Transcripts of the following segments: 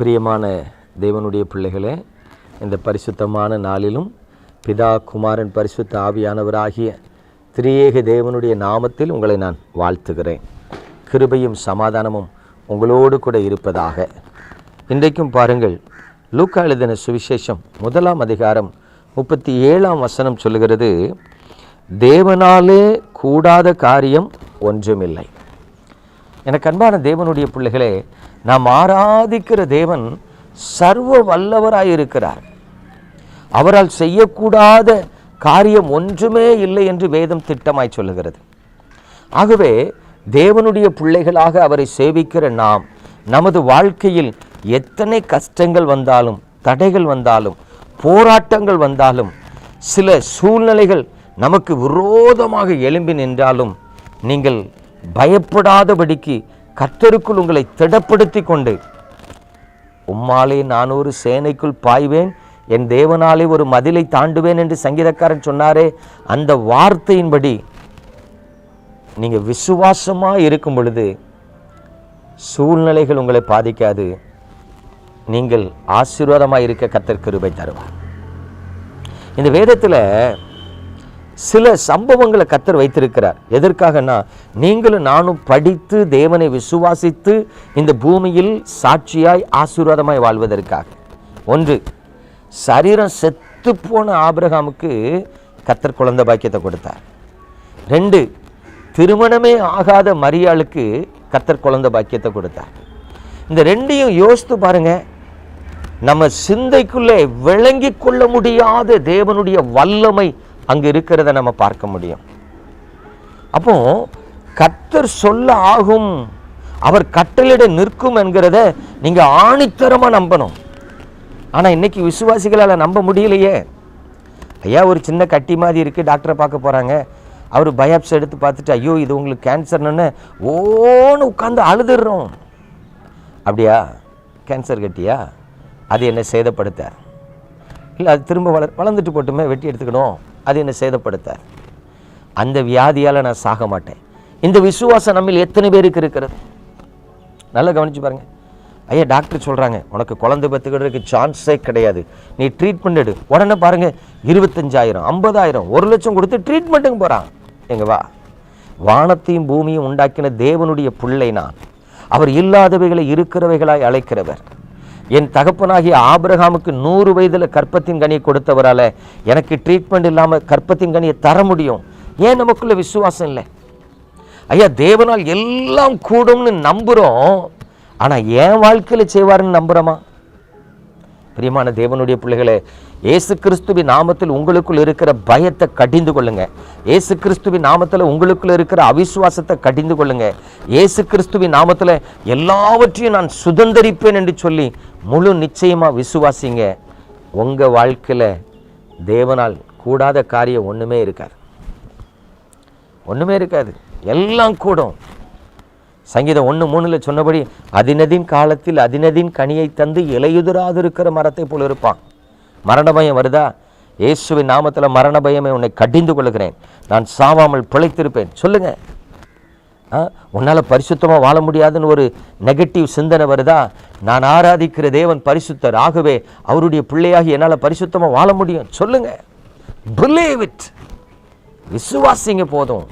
பிரியமான தேவனுடைய பிள்ளைகளே இந்த பரிசுத்தமான நாளிலும் பிதா குமாரன் பரிசுத்த ஆவியானவராகிய திரியேக தேவனுடைய நாமத்தில் உங்களை நான் வாழ்த்துகிறேன். கிருபையும் சமாதானமும் உங்களோடு கூட இருப்பதாக. இன்றைக்கும் பாருங்கள் லூக்கா எழுதின சுவிசேஷம் முதலாம் அதிகாரம் முப்பத்தி ஏழாம் வசனம் சொல்லுகிறது தேவனாலே கூடாத காரியம் ஒன்றுமில்லை. எனக்கு அன்பான தேவனுடைய பிள்ளைகளே நாம் ஆராதிக்கிற தேவன் சர்வ வல்லவராயிருக்கிறார். அவரால் செய்யக்கூடாத காரியம் ஒன்றுமே இல்லை என்று வேதம் திட்டமாய் சொல்லுகிறது. ஆகவே தேவனுடைய பிள்ளைகளாக அவரை சேவிக்கிற நாம் நமது வாழ்க்கையில் எத்தனை கஷ்டங்கள் வந்தாலும் தடைகள் வந்தாலும் போராட்டங்கள் வந்தாலும் சில சூழ்நிலைகள் நமக்கு விரோதமாக எழும்பி நின்றாலும் நீங்கள் பயப்படாதபடிக்கு கர்த்தருக்குள் உங்களை திடப்படுத்தி கொண்டு உம்மாலே நான் ஒரு சேனைக்குள் பாய்வேன் என் தேவனாலே ஒரு மதிலை தாண்டுவேன் என்று சங்கீதக்காரன் சொன்னாரே அந்த வார்த்தையின்படி நீங்கள் விசுவாசமாக இருக்கும் பொழுது சூழ்நிலைகள் உங்களை பாதிக்காது. நீங்கள் ஆசீர்வாதமாக இருக்க கத்தர் கிருபை தருவார். இந்த வேதத்தில் சில சம்பவங்களை கத்தர் வைத்திருக்கிறார். எதற்காகனா நீங்களும் நானும் படித்து தேவனை விசுவாசித்து இந்த பூமியில் சாட்சியாய் ஆசீர்வாதமாய் வாழ்வதற்காக. ஒன்று சரீரம் செத்து போன ஆபிரகாமுக்கு கத்தர் குழந்தை பாக்கியத்தை கொடுத்தார். ரெண்டு திருமணமே ஆகாத மரியாளுக்கு கத்தர் குழந்தை பாக்கியத்தை கொடுத்தார். இந்த ரெண்டையும் யோசித்து பாருங்க நம்ம சிந்தைக்குள்ளே விளங்கி கொள்ள முடியாத தேவனுடைய வல்லமை அங்கே இருக்கிறத நம்ம பார்க்க முடியும். அப்போ கத்தர் சொல்ல ஆகும். அவர் கட்டளிட நிற்கும் என்கிறத நீங்கள் ஆணித்தரமாக நம்பணும். ஆனால் இன்னைக்கு விசுவாசிகளால் நம்ப முடியலையே. ஐயா ஒரு சின்ன கட்டி மாதிரி இருக்குது டாக்டரை பார்க்க போகிறாங்க அவர் பயாப்ஸ் எடுத்து பார்த்துட்டு ஐயோ இது உங்களுக்கு கேன்சர்னு ஓன்னு உட்காந்து அழுதுடுறோம் அப்படியா? கேன்சர் கட்டியா? அது என்னை சேதப்படுத்த இல்லை அது திரும்ப வளர் வளர்ந்துட்டு போட்டுமே வெட்டி எடுத்துக்கணும். அது என்னை சேதப்படுத்த அந்த வியாதியால் நான் சாக மாட்டேன். இந்த விசுவாசம் நம்மில் எத்தனை பேருக்கு இருக்கிறது? நல்லா கவனிச்சு பாருங்க. ஐயா டாக்டர் சொல்கிறாங்க உனக்கு குழந்தை பெற்றுக்கிறதுக்கு சான்ஸே கிடையாது. நீ ட்ரீட்மெண்ட் எடு. உடனே பாருங்க இருபத்தஞ்சாயிரம் ஐம்பதாயிரம் ஒரு லட்சம் கொடுத்து ட்ரீட்மெண்ட்டுக்கு போகிறான் எங்க வா. வானத்தையும் பூமியும் உண்டாக்கின தேவனுடைய பிள்ளை நான். அவர் இல்லாதவைகளை இருக்கிறவைகளாய் அழைக்கிறவர். என் தகப்பனாகிய ஆபிரகாமுக்கு நூறு வயதில் கற்பத்தின் கனியை கொடுத்தவரால் எனக்கு ட்ரீட்மெண்ட் இல்லாமல் கற்பத்தின் கனியை தர முடியும். ஏன் நமக்குள்ள விசுவாசம் இல்லை? ஐயா தேவனால் எல்லாம் கூடும்னு நம்புகிறோம் ஆனால் என் வாழ்க்கையில் செய்வாருன்னு நம்புகிறோமா பிரியமான தேவனுடைய பிள்ளைகளே இயேசு கிறிஸ்துவின் நாமத்தில் உங்களுக்குள் இருக்கிற பயத்தை கடிந்து கொள்ளுங்க. இயேசு கிறிஸ்துவின் நாமத்தில் உங்களுக்குள் இருக்கிற அவிசுவாசத்தை கடிந்து கொள்ளுங்க. இயேசு கிறிஸ்துவின் நாமத்தில் எல்லாவற்றையும் நான் சுதந்திரிப்பேன் என்று சொல்லி முழு நிச்சயமாக விசுவாசிங்க. உங்கள் வாழ்க்கையில் தேவனால் கூடாத காரியம் ஒன்றுமே இருக்காது. ஒன்றுமே இருக்காது. எல்லாம் கூடும். சங்கீதம் ஒன்று மூணில் சொன்னபடி அதினதின் காலத்தில் அதினதின் கனியை தந்து இலையுதிராது இருக்கிற மரத்தை போல் இருப்பான். மரண பயம் வருதா? இயேசுவின் நாமத்தில் மரண பயமே உன்னை கடிந்து கொள்கிறேன் நான் சாவாமல் பிழைத்திருப்பேன். சொல்லுங்கள் ஆ? உன்னால் பரிசுத்தமாக வாழ முடியாதுன்னு ஒரு நெகட்டிவ் சிந்தனை வருதா? நான் ஆராதிக்கிற தேவன் பரிசுத்தர். ஆகவே அவருடைய பிள்ளையாகி என்னால் பரிசுத்தமாக வாழ முடியும். சொல்லுங்கள் பிலீவ் இட் விசுவாசிங்க போதும்.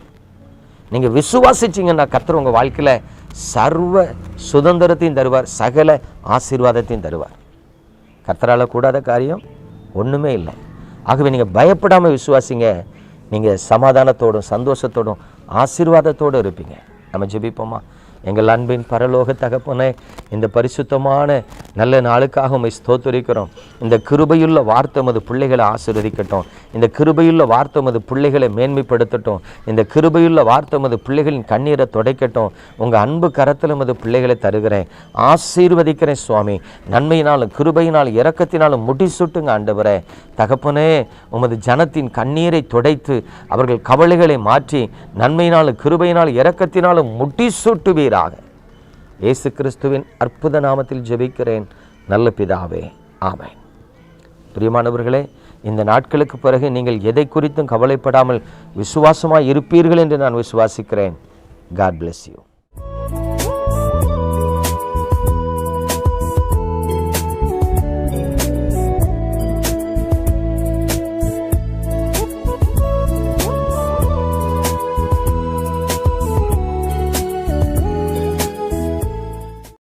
நீங்கள் விசுவாசிச்சிங்கன்னா கர்த்தர் உங்கள் வாழ்க்கையில் சர்வ சுதந்திரத்தையும் தருவார் சகல ஆசீர்வாதத்தையும் தருவார். கத்தரால் கூடாத காரியம் ஒன்றுமே இல்லை. ஆகவே நீங்கள் பயப்படாமல் விசுவாசிங்க. நீங்கள் சமாதானத்தோடும் சந்தோஷத்தோடும் ஆசீர்வாதத்தோடு இருப்பீங்க. நம்ம ஜெபிப்போமா? எங்கள் அன்பின் பரலோக தகப்பனே இந்த பரிசுத்தமான நல்ல நாளுக்காக உண்மை ஸ்தோத்தரிக்கிறோம். இந்த கிருபையுள்ள வார்த்தமது பிள்ளைகளை ஆசீர்வதிக்கட்டும். இந்த கிருபையுள்ள வார்த்தை மது பிள்ளைகளை மேன்மைப்படுத்தட்டும். இந்த கிருபையுள்ள வார்த்தை மது பிள்ளைகளின் கண்ணீரை துடைக்கட்டும். உங்கள் அன்பு கரத்தில் மது பிள்ளைகளை தருகிறேன். ஆசீர்வதிக்கிறேன் சுவாமி. நன்மையினாலும் கிருபையினாலும் இறக்கத்தினாலும் முடிசூட்டுங்க ஆண்டவரே. தகப்பனே உமது ஜனத்தின் கண்ணீரை துடைத்து அவர்கள் கவலைகளை மாற்றி நன்மையினாலும் கிருபையினாலும் இரக்கத்தினாலும் முடிசூட்டுவீராக இயேசு கிறிஸ்துவின் அற்புத நாமத்தில் ஜெபிக்கிறேன். நல்ல பிதாவே ஆமை பிரியமானவர்களே இந்த நாட்களுக்கு பிறகு நீங்கள் எதை குறித்தும் கவலைப்படாமல் விசுவாசமாக இருப்பீர்கள் என்று நான் விசுவாசிக்கிறேன். God bless you